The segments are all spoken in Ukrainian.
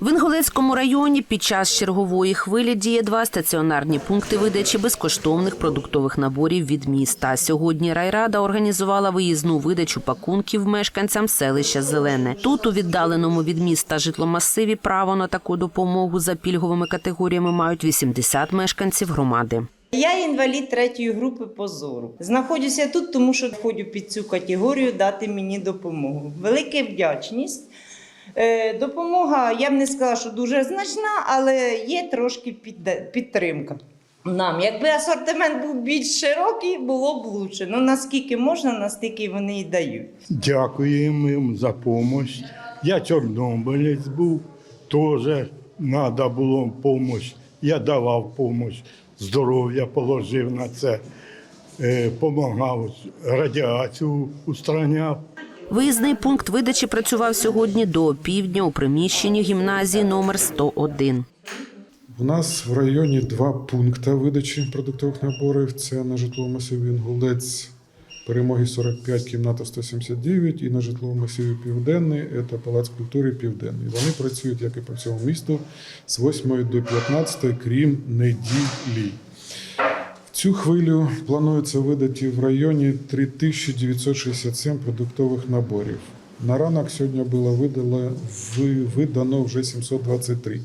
В Інгулецькому районі під час чергової хвилі діє два стаціонарні пункти видачі безкоштовних продуктових наборів від міста. Сьогодні райрада організувала виїзну видачу пакунків мешканцям селища Зелене. Тут у віддаленому від міста житломасиві право на таку допомогу за пільговими категоріями мають 80 мешканців громади. Я інвалід третьої групи по зору. Знаходжуся тут, тому що входжу під цю категорію дати мені допомогу. Велика вдячність. Е, Допомога, я б не сказала, що дуже значна, але є трошки підтримка. Нам, якби асортимент був більш широкий, було б лучше. Ну наскільки можна, настільки вони і дають. Дякуємо їм за допомогу. Я чорнобилець був, теж треба було допомогу. Я давав допомогу, здоров'я положив на це, допомагав, радіацію устраняв. Виїзний пункт видачі працював сьогодні до півдня у приміщенні гімназії номер 101. У нас в районі два пункти видачі продуктових наборів. Це на житловому масиві Інгулець перемоги 45, кімната 179, і на житловому масиві Південний це Палац культури Південний. Вони працюють, як і по всьому місту, з 8 до 15, крім неділі. Цю хвилю планується видати в районі 3967 продуктових наборів. На ранок сьогодні було видало, видано вже 723.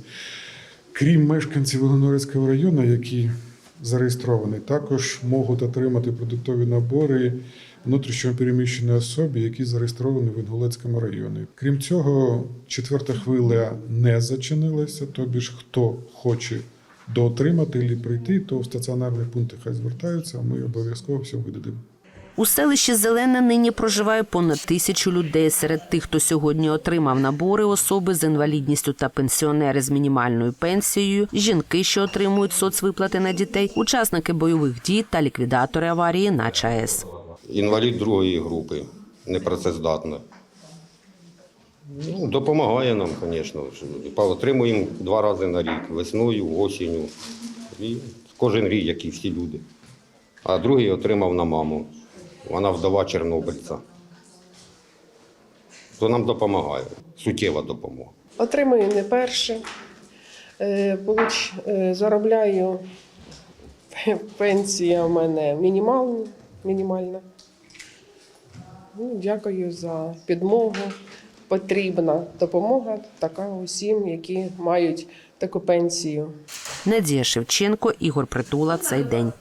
Крім мешканців Ілгонорецького району, які зареєстровані, також можуть отримати продуктові набори внутрішньо переміщені особи, які зареєстровані в Інгулецькому районі. Крім цього, четверта хвиля не зачинилася, тобі ж хто хоче доотримати або прийти, то в стаціонарні пункти хай звертаються, а ми обов'язково все видадимо. У селищі Зелене нині проживає понад тисячу людей. Серед тих, хто сьогодні отримав набори, особи з інвалідністю та пенсіонери з мінімальною пенсією, жінки, що отримують соцвиплати на дітей, учасники бойових дій та ліквідатори аварії на ЧАЕС. Інвалід другої групи, непрацездатна. Ну, допомагає нам, звісно. Отримуємо два рази на рік, весною, осінню. І кожен рік, як і всі люди. А другий отримав на маму. Вона вдова чорнобильця. То нам допомагає. Суттєва допомога. Отримую не перше. Е, е, Заробляю пенсія в мене мінімальна. мінімальна. Ну, дякую за підмогу. Потрібна допомога така усім, які мають таку пенсію. Надія Шевченко, Ігор Притула. Цей день.